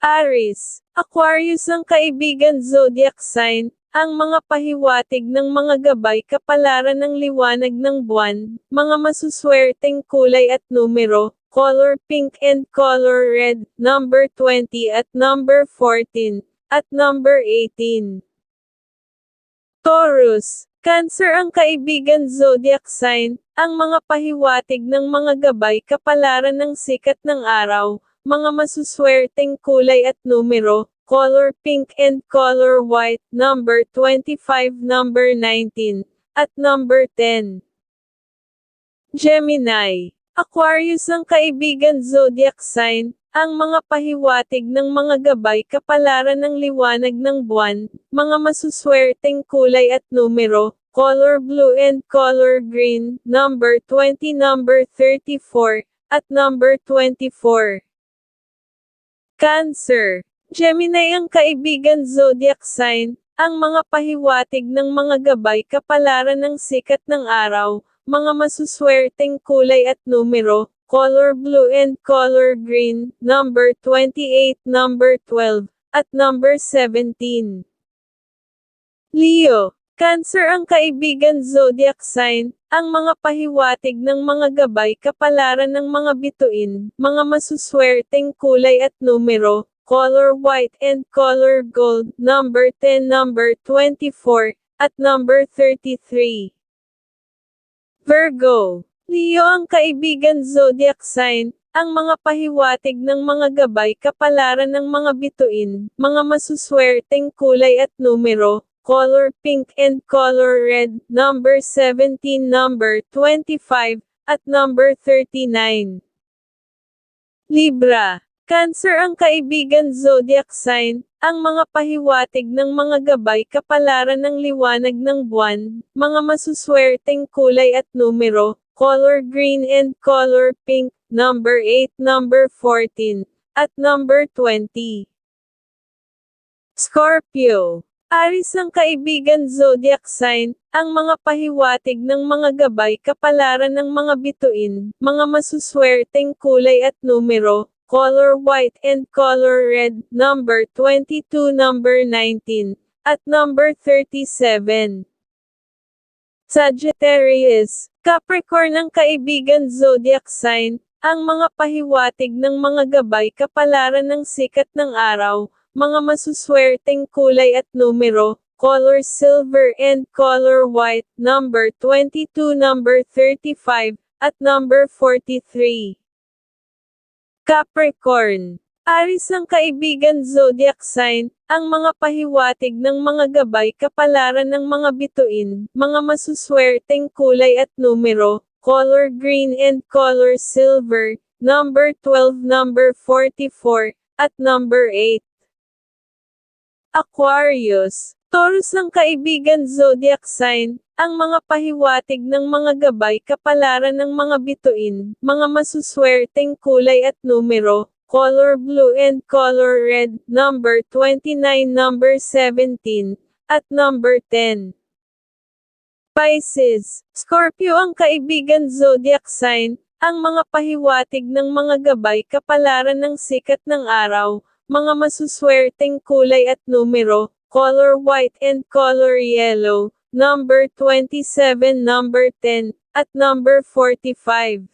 Aries, Aquarius ang kaibigan zodiac sign, ang mga pahiwatig ng mga gabay kapalaran ng liwanag ng buwan, mga masuswerteng kulay at numero, color pink and color red, number 20 at number 14, at number 18. Taurus, Cancer ang kaibigan zodiac sign, ang mga pahiwatig ng mga gabay kapalaran ng sikat ng araw, mga masuswerteng kulay at numero, color pink and color white, number 25, number 19, at number 10. Gemini, Aquarius ang kaibigan zodiac sign, ang mga pahiwatig ng mga gabay kapalaran ng liwanag ng buwan, mga masuswerteng kulay at numero, color blue and color green, number 20, number 34, at number 24. Cancer. Gemini ang kaibigan zodiac sign, ang mga pahiwatig ng mga gabay kapalaran ng sikat ng araw, mga masuswerteng kulay at numero, color blue and color green, number 28, number 12, at number 17. Leo, Cancer ang kaibigan zodiac sign, ang mga pahiwatig ng mga gabay kapalaran ng mga bituin, mga masuswerteng kulay at numero, color white and color gold, number 10, number 24, at number 33. Virgo, Leo ang kaibigan zodiac sign, ang mga pahiwatig ng mga gabay kapalaran ng mga bituin, mga masuswerteng kulay at numero, color pink and color red, number 17, number 25, at number 39. Libra, Cancer ang kaibigan zodiac sign, ang mga pahiwatig ng mga gabay kapalaran ng liwanag ng buwan, mga masuswerteng kulay at numero, color green and color pink, number 8, number 14, at number 20. Scorpio Aris ang kaibigan zodiac sign, ang mga pahiwatig ng mga gabay kapalaran ng mga bituin, mga masuswerteng kulay at numero, color white and color red, number 22, number 19, at number 37. Sagittarius, Capricorn ang kaibigan zodiac sign, ang mga pahiwatig ng mga gabay kapalaran ng sikat ng araw, mga masuswerteng kulay at numero, color silver and color white, number 22, number 35, at number 43. Capricorn. Aris ang kaibigan zodiac sign, ang mga pahiwatig ng mga gabay kapalaran ng mga bituin, mga masuswerteng kulay at numero, color green and color silver, number 12, number 44, at number 8. Aquarius, Taurus ang kaibigan zodiac sign, ang mga pahiwatig ng mga gabay kapalaran ng mga bituin, mga masuswerteng kulay at numero, color blue and color red, number 29, number 17, at number 10. Pisces, Scorpio ang kaibigan zodiac sign, ang mga pahiwatig ng mga gabay kapalaran ng sikat ng araw, mga masuswerteng kulay at numero, color white and color yellow, number 27, number 10, at number 45.